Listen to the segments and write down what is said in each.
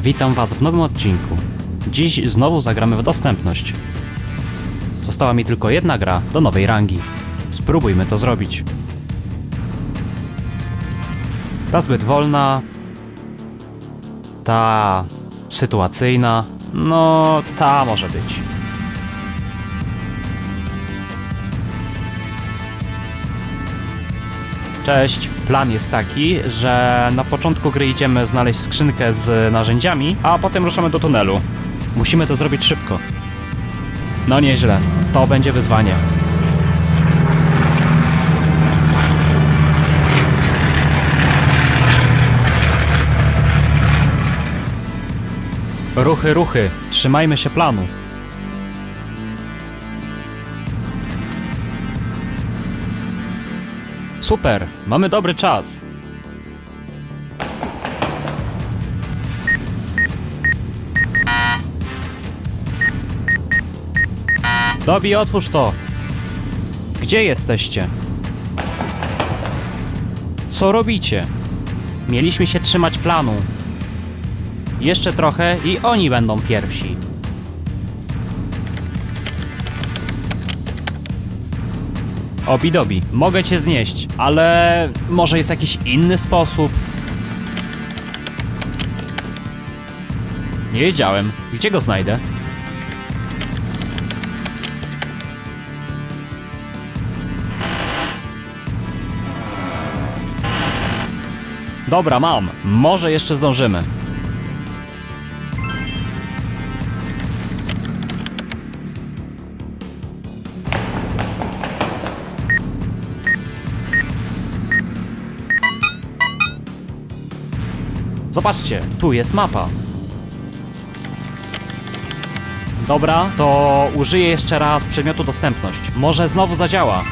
Witam Was w nowym odcinku. Dziś znowu zagramy w dostępność. Została mi tylko jedna gra do nowej rangi. Spróbujmy to zrobić. Ta zbyt wolna. Ta sytuacyjna. No, ta może być. Cześć. Plan jest taki, że na początku gry idziemy znaleźć skrzynkę z narzędziami, a potem ruszamy do tunelu. Musimy to zrobić szybko. No nieźle. To będzie wyzwanie. Ruchy, ruchy. Trzymajmy się planu. Super, mamy dobry czas. Dobi, otwórz to. Gdzie jesteście? Co robicie? Mieliśmy się trzymać planu. Jeszcze trochę i oni będą pierwsi. Obidobi, mogę cię znieść, ale może jest jakiś inny sposób? Nie wiedziałem. Gdzie go znajdę? Dobra, mam. Może jeszcze zdążymy. Zobaczcie, tu jest mapa. Dobra, to użyję jeszcze raz przedmiotu dostępność. Może znowu zadziała.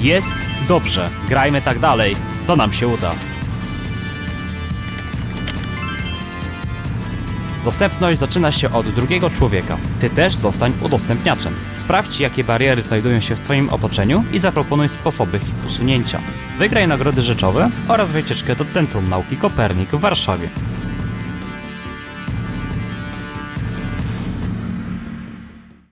Jest dobrze. Grajmy tak dalej. To nam się uda. Dostępność zaczyna się od drugiego człowieka. Ty też zostań udostępniaczem. Sprawdź, jakie bariery znajdują się w Twoim otoczeniu i zaproponuj sposoby ich usunięcia. Wygraj nagrody rzeczowe oraz wycieczkę do Centrum Nauki Kopernik w Warszawie.